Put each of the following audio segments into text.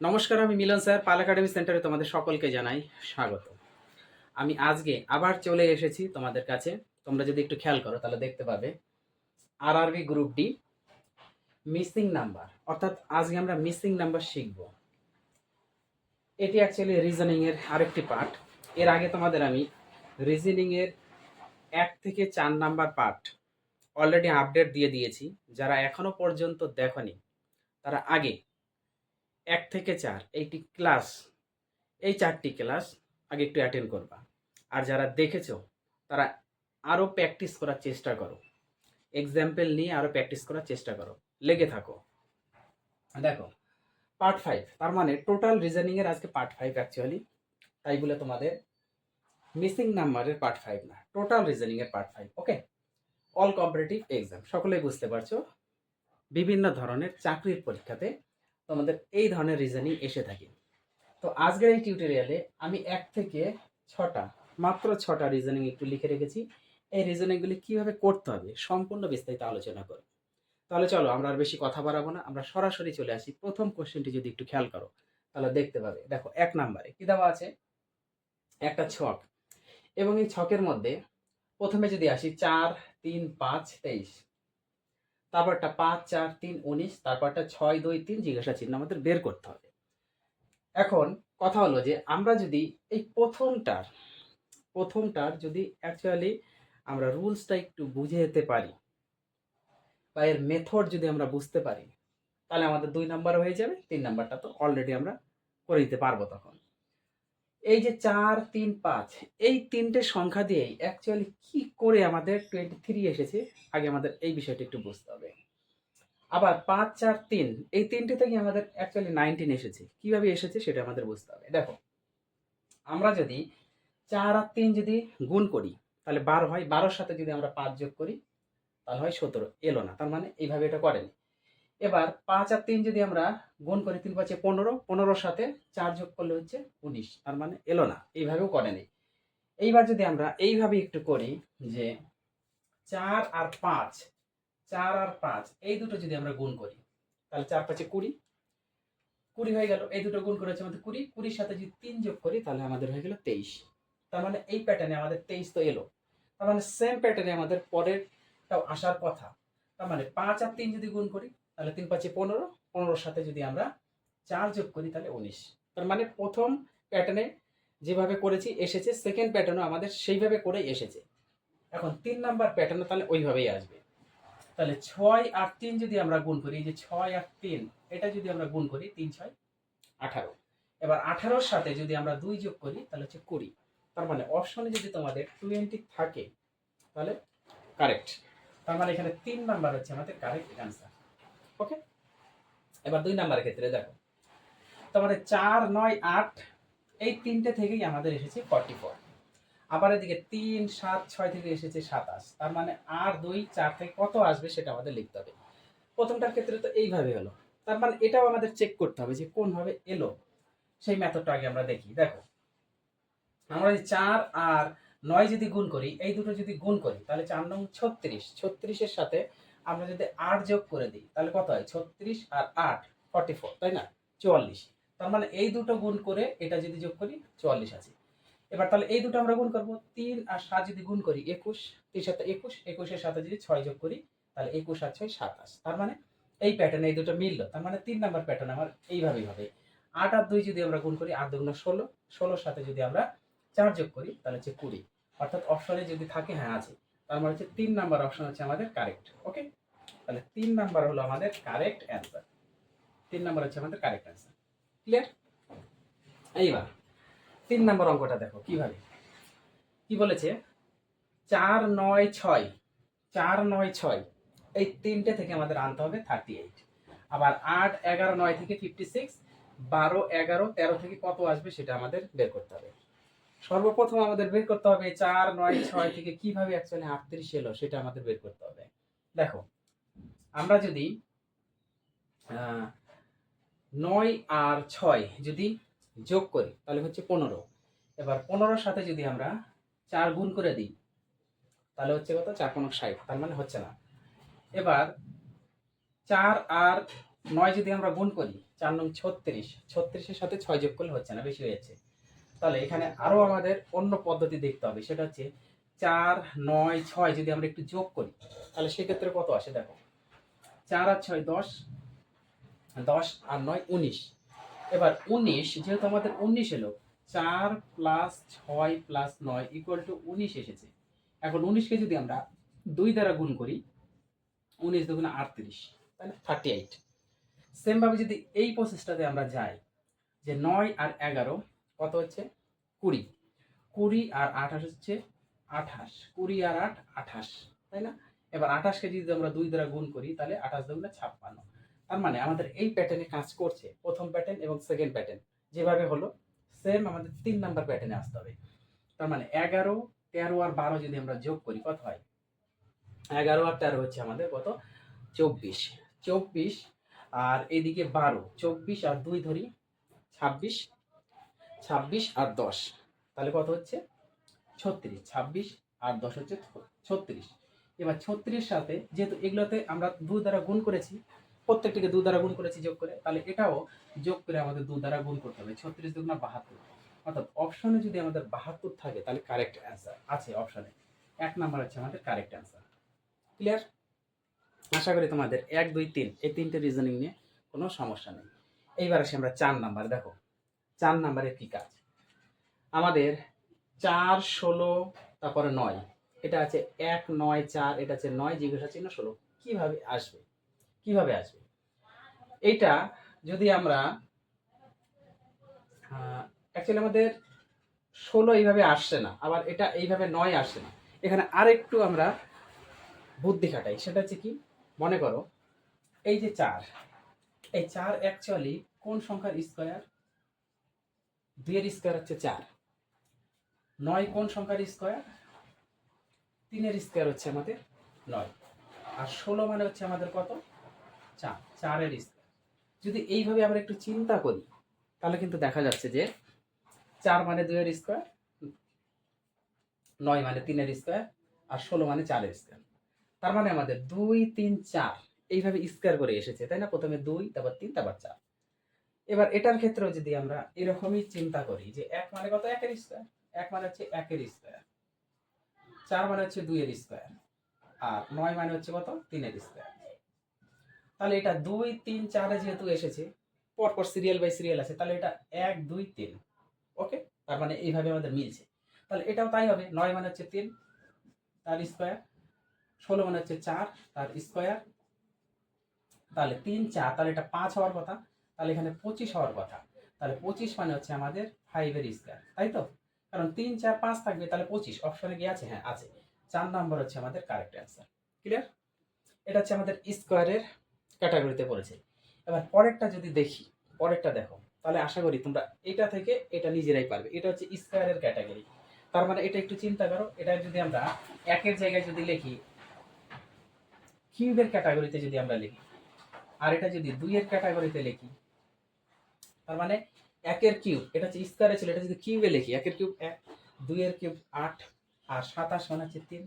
নমস্কার, আমি মিলন স্যার, পাল একাডেমি সেন্টারে তোমাদের সকলকে জানাই স্বাগত। আমি আজকে আবার চলে এসেছি তোমাদের কাছে। তোমরা যদি একটু খেয়াল করো, তাহলে দেখতে পাবে। আর আরবি গ্রুপ ডি, মিসিং নাম্বার, অর্থাৎ আজকে আমরা মিসিং নাম্বার শিখব। এটি অ্যাকচুয়ালি রিজনিংয়ের আরেকটি পার্ট। এর আগে তোমাদের আমি রিজনিংয়ের এক থেকে চার নাম্বার পার্ট অলরেডি আপডেট দিয়ে দিয়েছি। যারা এখনও পর্যন্ত দেখনি, তারা আগে এক থেকে চার, এইটি ক্লাস, এই চারটি ক্লাস আগে একটু অ্যাটেন্ড করবা। আর যারা দেখেছ, তারা আরও প্র্যাকটিস করার চেষ্টা করো। এক্সাম্পল নিয়ে আরও প্র্যাকটিস করার চেষ্টা করো। লেগে থাকো। দেখো পার্ট ফাইভ তার মানে টোটাল রিজনিংয়ের আজকে পার্ট ফাইভ অ্যাকচুয়ালি তাই বলে তোমাদের মিসিং নাম্বারের পার্ট ফাইভ না total রিজনিংয়ের part five okay all competitive exam সকলেই বুঝতে পারছ? বিভিন্ন ধরনের চাকরির পরীক্ষাতে তোমাদের এই ধরনের রিজনিং এসে থাকে। তো আজকের এই টিউটোরিয়ালে আমি এক থেকে ছটা, মাত্র ছটা রিজনিং একটু লিখে রেখেছি। এই রিজনিংগুলি কীভাবে করতে হবে সম্পূর্ণ বিস্তারিত আলোচনা করব। তাহলে চলো, আমরা আর বেশি কথা বাড়াবো না, আমরা সরাসরি চলে আসি। প্রথম কোশ্চেনটি যদি একটু খেয়াল করো, তাহলে দেখতে পাবে। দেখো, এক নাম্বারে কী দেওয়া আছে? একটা ছক। এবং এই ছকের মধ্যে প্রথমে যদি আসি, চার, তিন, পাঁচ, তেইশ। তারপরটা পাঁচ, চার, তিন, উনিশ, তারপরটা ছয়, দুই, তিন জিজ্ঞাসা চিহ্ন আমাদের বের করতে হবে। এখন কথা হলো যে আমরা যদি এই প্রথমটার প্রথমটার যদি অ্যাকচুয়ালি আমরা রুলসটা একটু বুঝে যেতে পারি বা এর মেথড যদি আমরা বুঝতে পারি, তাহলে আমাদের দুই নাম্বার হয়ে যাবে, তিন নাম্বারটা তো অলরেডি আমরা করে দিতে পারব তখন। এই যে চার, তিন, পাঁচ, এই তিনটে সংখ্যা দিয়েই অ্যাকচুয়ালি কি করে আমাদের টোয়েন্টি থ্রি এসেছে? আগে আমাদের এই বিষয়টা একটু বুঝতে হবে। আবার পাঁচ, চার, তিন, এই তিনটে থেকে আমাদের অ্যাকচুয়ালি নাইনটিন এসেছে? কীভাবে এসেছে সেটা আমাদের বুঝতে হবে। দেখো, আমরা যদি চার আর তিন যদি গুণ করি, তাহলে বারো হয়, বারোর সাথে যদি আমরা পাঁচ যোগ করি, তাহলে হয় সতেরো। এলো না, তার মানে এইভাবে এটা করেনি। এবার পাঁচ আর তিন যদি আমরা গুণ করি তিন পাঁচে পনেরো, পনেরোর সাথে চার যোগ করলে হচ্ছে উনিশ, তার মানে এলো না, এইভাবেও করেনি এইবার যদি আমরা এইভাবে একটু করি যে চার আর পাঁচ, চার আর পাঁচ, এই দুটো যদি আমরা গুণ করি, তাহলে চার পাঁচে কুড়ি কুড়ি হয়ে গেল, এই দুটো গুণ করেছে আমাদের কুড়ি, কুড়ির সাথে যদি তিন যোগ করি, তাহলে আমাদের হয়ে গেল তেইশ। তার মানে এই প্যাটার্নে আমাদের তেইশ তো এলো। তার মানে সেম প্যাটার্নে আমাদের পরেরটাও আসার কথা। তার মানে পাঁচ আর তিন যদি গুণ করি তাহলে তিন পাঁচে পনেরো, পনেরোর সাথে যদি আমরা চার যোগ করি তাহলে উনিশ। তার মানে প্রথম প্যাটার্নে যেভাবে করেছি, এসেছে সেকেন্ড প্যাটার্নও আমাদের সেইভাবে করে এসেছে। এখন তিন নাম্বার প্যাটার্নও তাহলে ওইভাবেই আসবে। তাহলে ছয় আর তিন যদি আমরা গুণ করি যে ছয় আর তিন, এটা যদি আমরা গুণ করি, তিন, ছয়, আঠারো। এবার আঠারোর সাথে যদি আমরা দুই যোগ করি, তাহলে হচ্ছে কুড়ি। তার মানে অপশনে যদি তোমাদের টোয়েন্টি থাকে, তাহলে কারেক্ট তার মানে এখানে তিন নাম্বার হচ্ছে আমাদের কারেক্ট অ্যান্সার ওকে এবার দুই নাম্বারের ক্ষেত্রে দেখো। তোমাদের চার, নয়, আট, এই তিনটে থেকেই আমাদের এসেছে ফর্টি ফোর আবার এদিকে তিন, সাত, ছয় থেকে এসেছে সাতাশ। তার মানে আর দুই, চার থেকে কত আসবে সেটা আমাদের লিখতে হবে। প্রথমটার ক্ষেত্রে তো এইভাবে হলো। তার মানে এটাও আমাদের চেক করতে হবে যে কোনভাবে এলো। সেই মেথডটা আগে আমরা দেখি। দেখো, আমরা যদি চার আর নয় যদি গুণ করি, এই দুটো যদি গুণ করি, তাহলে চার নং ছত্রিশ। ছত্রিশের সাথে আমরা যদি আট যোগ করে দিই, তাহলে কত হয়? ছত্রিশ আর আট ফর্টি ফোর তাই না? চুয়াল্লিশ। তার মানে এই দুটো গুণ করে এটা যদি যোগ করি, চুয়াল্লিশ আছে। এবার তাহলে এই দুটো আমরা গুণ করব। তিন আর সাত যদি গুণ করি, একুশ, তিন সাথে একুশ, একুশের সাথে যদি ছয় যোগ করি, তাহলে একুশ আর ছয়, সাতাশ। তার মানে এই প্যাটার্নে এই দুটো মিললো। তার মানে তিন নাম্বার প্যাটার্ন আমার এইভাবেই হবে। আট আর দুই যদি আমরা গুণ করি, আট দুগুণ ষোলো। ষোলোর সাথে যদি আমরা চার যোগ করি, তাহলে হচ্ছে কুড়ি। অর্থাৎ অপশনে যদি থাকে হ্যাঁ আছে। তার মানে হচ্ছে তিন নাম্বার অপশন হচ্ছে আমাদের কারেক্ট ওকে তাহলে তিন নাম্বার হলো আমাদের কারেক্ট অ্যান্সার তিন নাম্বার হচ্ছে আমাদের কারেক্ট অ্যান্সার ক্লিয়ার এইবার, তিন নাম্বার অঙ্কটা দেখো কীভাবে। কি বলেছে? চার নয় ছয়, চার নয় ছয়, এই তিনটে থেকে আমাদের আনতে হবে থার্টি এইট আবার আট, এগারো, নয় থেকে ফিফটি সিক্স বারো, এগারো, তেরো থেকে কত আসবে সেটা আমাদের বের করতে হবে। সর্বপ্রথম আমাদের বের করতে হবে চার, নয়, ছয় থেকে কীভাবে অ্যাকচুয়ালি আটত্রিশ এলো সেটা আমাদের বের করতে হবে। দেখো, আমরা যদি নয় আর ছয় যদি যোগ করি, তাহলে হচ্ছে পনেরো। এবার পনেরোর সাথে যদি আমরা চার গুণ করে দিই, তাহলে হচ্ছে কত? চার পনেরো ষাট, তার মানে হচ্ছে না। এবার চার আর নয় যদি আমরা গুণ করি, চার নং ছত্রিশ, ছত্রিশের সাথে ছয় যোগ করলে হচ্ছে না, বেশি হয়েছে তাহলে এখানে আরও আমাদের অন্য পদ্ধতি দেখতে হবে। সেটা হচ্ছে চার, নয়, ছয় যদি আমরা একটু যোগ করি, তাহলে সেক্ষেত্রে কত আসে দেখো? চার আর ছয় দশ দশ আর নয় উনিশ। এবার উনিশ, যেহেতু আমাদের উনিশ এলো, চার প্লাস ছয় প্লাস নয় ইকুয়াল টু উনিশ এসেছে। এখন উনিশকে যদি আমরা দুই দ্বারা গুণ করি, উনিশ দুগুণ আটত্রিশ, তাহলে থার্টি এইট সেমভাবে যদি এই প্রসেসটাতে আমরা যাই, যে নয় আর এগারো কত হচ্ছে? কুড়ি। কুড়ি আর আঠাশ হচ্ছে আঠাশ। কুড়ি আর আট, আঠাশ, তাই না? এবার আঠাশকে যদি আমরা দুই দ্বারা গুণ করি, তাহলে আঠাশ দুগুণে ছাপ্পান্ন। তার মানে আমাদের এই প্যাটার্নে কাজ করছে প্রথম প্যাটার্ন এবং সেকেন্ড প্যাটার্ন যেভাবে হলো সেম আমাদের তিন নাম্বার প্যাটার্নে আসতে হবে। তার মানে এগারো, তেরো আর বারো যদি আমরা যোগ করি, কত হয়? এগারো আর তেরো হচ্ছে আমাদের কত? চব্বিশ। চব্বিশ আর এদিকে বারো। চব্বিশ আর দুই ধরি, ছাব্বিশ। ছাব্বিশ আর দশ। তাহলে কত হচ্ছে? ছত্রিশ। ছাব্বিশ আর দশ হচ্ছে ছত্রিশ। এবার ছত্রিশ সাথে যেহেতু এগুলোতে আমরা দু দ্বারা গুণ করেছি, প্রত্যেকটিকে দু দ্বারা গুণ করেছি যোগ করে, তাহলে এটাও যোগ করে আমাদের দু দ্বারা গুণ করতে হবে। ছত্রিশ দুগুণা বাহাত্তর। অর্থাৎ অপশনে যদি আমাদের বাহাত্তর থাকে, তাহলে কারেক্ট অ্যান্সার আছে অপশনে। এক নাম্বার হচ্ছে আমাদের কারেক্ট অ্যান্সার ক্লিয়ার আশা করি তোমাদের এক, দুই, তিন, এই তিনটে রিজনিং নিয়ে কোনো সমস্যা নেই। এইবার আসি আমরা চার নাম্বার। দেখো চার নাম্বারের কি কাজ? আমাদের চার, ষোলো, তারপরে নয়। এটা আছে এক, নয়, চার, এটা আছে নয়, জিজ্ঞাসা চিহ্ন, ষোলো। কীভাবে আসবে? কীভাবে আসবে? এইটা যদি আমরা অ্যাকচুয়ালি আমাদের ষোলো এইভাবে আসছে না, আবার এটা এইভাবে নয় আসছে না। এখানে আরেকটু আমরা বুদ্ধি খাটাই। সেটা হচ্ছে কি? মনে করো, এই যে চার, এই চার অ্যাকচুয়ালি কোন সংখ্যার স্কোয়ার দুইয়ের স্কোয়ার হচ্ছে চার। নয় কোন সংখ্যার স্কোয়ার তিনের স্কোয়ার হচ্ছে আমাদের নয়। আর ষোলো মানে হচ্ছে আমাদের কত? চার। চারের স্কোয়ার যদি এইভাবে আমরা একটু চিন্তা করি, তাহলে কিন্তু দেখা যাচ্ছে যে চার মানে দুইয়ের স্কোয়ার নয় মানে তিনের স্কোয়ার আর ষোলো মানে চারের স্কোয়ার তার মানে আমাদের দুই, তিন, চার এইভাবে স্কোয়ার করে এসেছে, তাই না? প্রথমে দুই, তারপর তিন, তারপর চার। এবার এটার ক্ষেত্রেও যদি আমরা এরকমই চিন্তা করি যে এক মানে কত? একের স্কোয়ার এক মানে হচ্ছে একের স্কোয়ার চার মানে হচ্ছে দুইয়ের স্কোয়ার আর নয় মানে হচ্ছে কত? তিনের স্কোয়ার তাহলে এটা দুই, তিন, চারে যেহেতু এসেছে, পরপর সিরিয়াল বাই সিরিয়াল আছে, তাহলে এটা এক, দুই, তিন। ওকে তার মানে এইভাবে আমাদের মিলছে। তাহলে এটাও তাই হবে। নয় মানে হচ্ছে তিন, তার স্কোয়ার ষোলো মানে হচ্ছে চার, তার স্কোয়ার তাহলে তিন, চার, তাহলে এটা পাঁচ হওয়ার কথা। তাহলে এখানে পঁচিশ হওয়ার কথা। তাহলে পঁচিশ মানে হচ্ছে আমাদের ফাইভের স্কোয়ার তাই তো? কারণ তিন, চার, পাঁচ থাকবে, তাহলে পঁচিশ। অপশনে কি আছে? হ্যাঁ আছে। চার নাম্বার হচ্ছে আমাদের কারেক্ট অ্যান্সার ক্লিয়ার এটা হচ্ছে আমাদের স্কোয়ারের ক্যাটাগরিতে পড়েছে। এবার পরেরটা যদি দেখি, পরেরটা দেখো, তাহলে আশা করি তোমরা এটা থেকে এটা নিজেরাই পারবে। এটা হচ্ছে স্কোয়ারের ক্যাটাগরি তার মানে এটা একটু চিন্তা করো, এটা যদি আমরা একের জায়গায় যদি লিখি কিউবের ক্যাটাগরিতে যদি আমরা লিখি, আর এটা যদি দুইয়ের ক্যাটাগরিতে লিখি তার মানে একের কিউব, এটা হচ্ছে স্কোয়ারে ছিল, এটা যদি কিউবে লিখি, একের কিউব এক, দুইয়ের কিউব আট, আর সাতাশ মানে হচ্ছে তিন,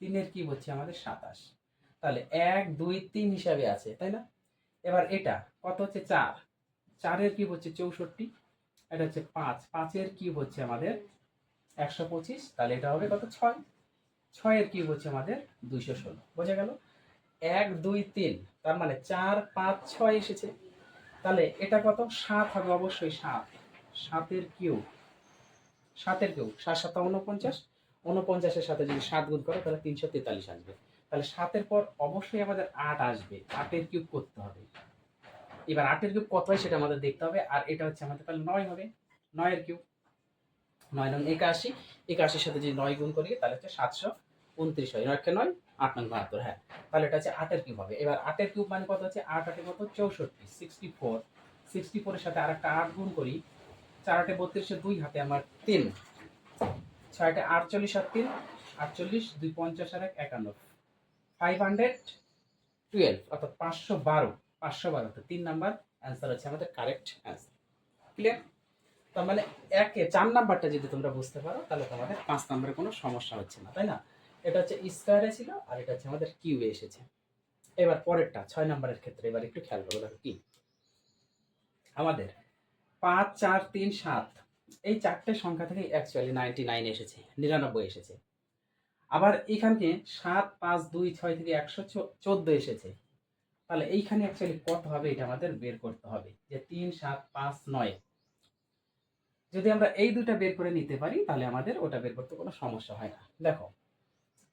তিনের কিউব হচ্ছে আমাদের সাতাশ। তাহলে এক, দুই, তিন হিসাবে আছে, তাই না? এবার এটা কত হচ্ছে? চার। চারের কিউব হচ্ছে চৌষট্টি, এটা হচ্ছে পাঁচ। পাঁচের কিউব হচ্ছে আমাদের একশো পঁচিশ, তাহলে এটা হবে কত? ছয়। ছয়ের কিউব হচ্ছে আমাদের দুইশো ষোলো। বোঝা গেল? এক, দুই, তিন, তার মানে চার, পাঁচ, ছয় এসেছে। তাহলে এটা কত? সাত হবে অবশ্যই সাত। সাতের কিউব। সাতের কিউব। সাত সাত উনপঞ্চাশ উনপঞ্চাশের সাথে যদি সাত গুণ করো, তাহলে তিনশো তেতাল্লিশ আসবে। তাহলে সাতের পর অবশ্যই আমাদের আট আসবে। আটের কিউব করতে হবে। এবার আটের কিউব কত হয় সেটা আমাদের দেখতে হবে। আর এটা হচ্ছে আমাদের তাহলে নয় হবে। নয়ের কিউব। নয় নং একাশি। একাশির সাথে যদি নয় গুণ করি, তাহলে হচ্ছে সাতশো উনত্রিশ হয় নয়কে নয়, আট নং বাহাত্তর হ্যাঁ। তাহলে এটা হচ্ছে আটের কিউব হবে। এবার আটের কিউব মানে কত হচ্ছে? আট আটে কত? চৌষট্টি সিক্সটি ফোর সিক্সটি ফোরের সাথে আর একটা আট গুণ করি, চার আটে বত্রিশে দুই হাতে আমার তিন। ছয়টা আটচল্লিশ আর তিন, আটচল্লিশ, দুই পঞ্চাশ আর এক, একান্ন। ফাইভ হান্ড্রেড টুয়েলভ অর্থাৎ পাঁচশো বারো পাঁচশো বারো। তো তিন নাম্বার অ্যান্সার হচ্ছে আমাদের কারেক্ট অ্যান্সার ক্লিয়ার তার মানে একে, চার নাম্বারটা যদি তোমরা বুঝতে পারো, তাহলে তোমাদের পাঁচ নাম্বারে কোনো সমস্যা হচ্ছে না, তাই না? এটা হচ্ছে স্কোয়ারে ছিল আর এটা হচ্ছে আমাদের কিউবে এসেছে। এবার পরেরটা, ছয় নম্বরের ক্ষেত্রে এবার একটু খেয়াল করব দেখো কি? আমাদের পাঁচ, চার, তিন, সাত, এই চারটে সংখ্যা থেকে অ্যাকচুয়ালি নাইনটি নাইন এসেছে, নিরানব্বই এসেছে। আবার এখানে সাত, পাঁচ, দুই, ছয় থেকে একশো চোদ্দ এসেছে। তাহলে এইখানে অ্যাকচুয়ালি কত হবে এটা আমাদের বের করতে হবে, যে তিন, সাত, পাঁচ, নয়। যদি আমরা এই দুটা বের করে নিতে পারি, তাহলে আমাদের ওটা বের করতে কোনো সমস্যা হয় না। দেখো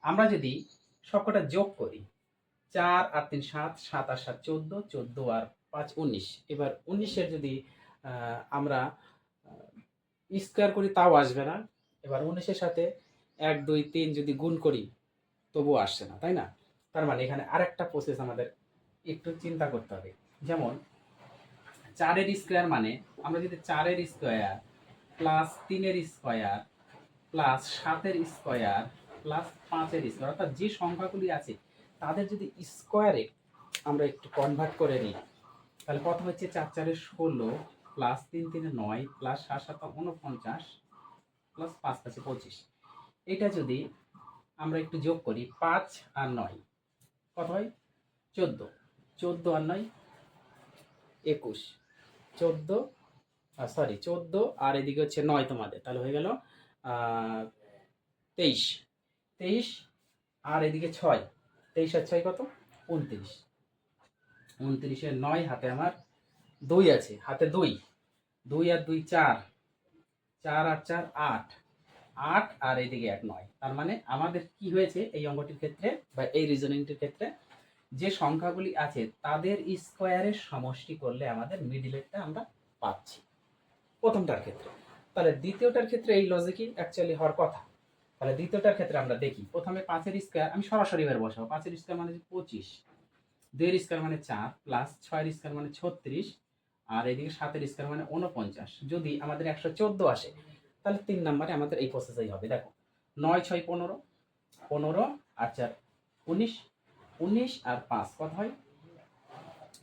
আমরা যদি সবকটা যোগ করি, চার আর তিন সাত সাত আর সাত চোদ্দ চোদ্দ আর পাঁচ উনিশ। এবার উনিশের যদি আমরা স্কোয়ার করি, তাও আসবে না। এবার উনিশের সাথে এক, দুই, তিন যদি গুণ করি, তবুও আসছে না, তাই না? তার মানে এখানে আরেকটা প্রসেস আমাদের একটু চিন্তা করতে হবে। যেমন, চারের স্কোয়ার মানে আমরা যদি চারের স্কোয়ার প্লাস তিনের স্কোয়ার প্লাস সাতের স্কোয়ার প্লাস পাঁচের স্কোয়ার অর্থাৎ যে সংখ্যাগুলি আছে, তাদের যদি স্কোয়ারে আমরা একটু কনভার্ট করে নিই, তাহলে কত হচ্ছে চার চারে ষোলো প্লাস তিন তিনে নয় প্লাস সাত সাত উনপঞ্চাশ প্লাস পাঁচ পাঁচে পঁচিশ। এটা যদি আমরা একটু যোগ করি, পাঁচ আর নয়, কত হয়? চোদ্দ। চোদ্দ আর নয়, একুশ। চোদ্দ সরি চোদ্দ আর এদিকে হচ্ছে নয় তোমাদের, তাহলে হয়ে গেল তেইশ। তেইশ, আর এদিকে ছয়। তেইশ আর ছয় কত? উনত্রিশ। উনত্রিশের নয় হাতে আমার দুই আছে, হাতে দুই। দুই আর দুই চার। চার আর চার আট। আট আর এইদিকে এক নয়। তার মানে আমাদের কি হয়েছে এই অঙ্কটির ক্ষেত্রে বা এই রিজনিংটির ক্ষেত্রে? যে সংখ্যাগুলি আছে, তাদের স্কোয়ারের সমষ্টি করলে আমাদের মিডিলেরটা আমরা পাচ্ছি। প্রথমটার ক্ষেত্রে। তাহলে দ্বিতীয়টার ক্ষেত্রে এই লজিকই অ্যাকচুয়ালি হওয়ার কথা। তাহলে দ্বিতীয়টার ক্ষেত্রে আমরা দেখি। প্রথমে পাঁচের স্কোয়ার আমি সরাসরি এবার বসাবো। পাঁচের স্কোয়ার মানে পঁচিশ, দুইয়ের স্কোয়ার মানে চার প্লাস ছয়ের স্কোয়ার মানে ছত্রিশ, আর এদিকে সাতের স্কোয়ার মানে উনপঞ্চাশ যদি আমাদের একশো চোদ্দ আসে, তাহলে তিন নম্বরে আমাদের এই প্রসেসেই হবে। দেখো, নয়, ছয়, পনেরো পনেরো, আর চার, উনিশ উনিশ আর পাঁচ, কত হয়?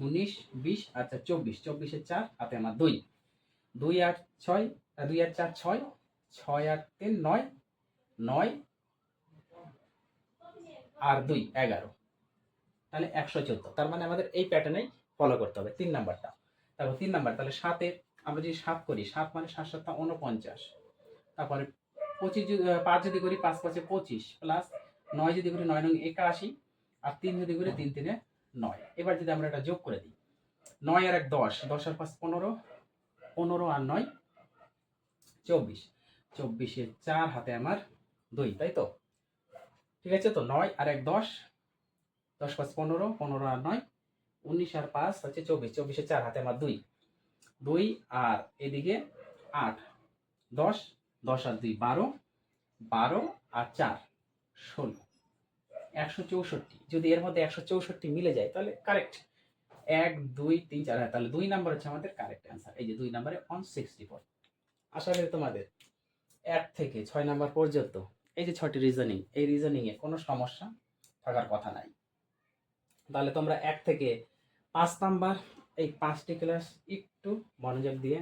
উনিশ, বিশ, আর চার, চব্বিশ। চব্বিশের চার, হাতে আমার দুই। দুই আট ছয়, দুই আট চার, ছয় ছয় আট তিন, নয় নয় আর দুই, এগারো। তাহলে একশো চোদ্দ। তার মানে আমাদের এই প্যাটার্নেই ফলো করতে হবে তিন নাম্বারটা। তারপর তিন নাম্বার, তাহলে সাতের, আমরা যদি সাত করি, সাত মানে সাত সাতটা উনপঞ্চাশ তারপরে পঁচিশ যদি পাঁচ যদি করি, পাঁচ পাঁচে পঁচিশ প্লাস নয় যদি করি, নয় নং একাশি, আর তিন যদি করি, তিন তিনে নয়। এবার যদি আমরা এটা যোগ করে দিই, নয় আর এক দশ দশ আর পাঁচ পনেরো পনেরো আর নয়, চব্বিশ। চব্বিশে চার হাতে আমার দুই তাই তো? ঠিক আছে তো? নয় আর এক দশ। দশ পাঁচ পনেরো পনেরো আর নয়। উনিশ আর পাঁচ হচ্ছে চব্বিশ। চব্বিশে চার হাতে আমার দুই। দুই আর এদিকে আট। দশ দশ আর দুই বারো। বারো আর চার ষোলো। একশো চৌষট্টি। যদি এর মধ্যে একশো চৌষট্টি মিলে যায় তাহলে কারেক্ট এক দুই তিন চার হ্যাঁ, তাহলে দুই নাম্বার হচ্ছে আমাদের কারেক্ট অ্যান্সার এই যে দুই নাম্বারে ওয়ান সিক্সটি ফোর আশা করি তোমাদের। এক থেকে ছয় নাম্বার পর্যন্ত এই যে ছয়টি রিজনিং এই রিজনিংয়ে কোনো সমস্যা থাকার কথা নাই। তাহলে তোমরা এক থেকে পাঁচ নাম্বার এই পাঁচটি ক্লাস একটু মনোযোগ দিয়ে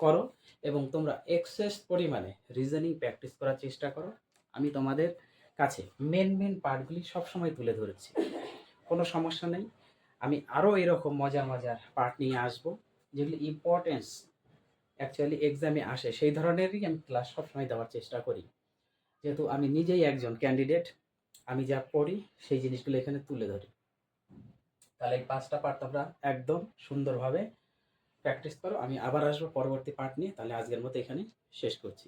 করো এবং তোমরা এক্সেস পরিমাণে রিজনিং প্র্যাকটিস করার চেষ্টা করো। আমি তোমাদের কাছে মেন মেন পার্টগুলি সবসময় তুলে ধরেছি। কোনো সমস্যা নেই। আমি আরও এরকম মজার মজার পার্ট নিয়ে আসব, যেগুলি ইম্পর্টেন্স অ্যাকচুয়ালি এক্সামে আসে, সেই ধরনেরই আমি ক্লাস সবসময় দেওয়ার চেষ্টা করি। যেহেতু আমি নিজেই একজন ক্যান্ডিডেট আমি যা পড়ি সেই জিনিসগুলো এখানে তুলে ধরি। তাহলে এই পাঁচটা পার্ট তোমরা একদম সুন্দরভাবে প্র্যাকটিস করো। আমি আবার আসব পরবর্তী পার্ট নিয়ে। তাহলে আজকের মতো এখানে শেষ করছি।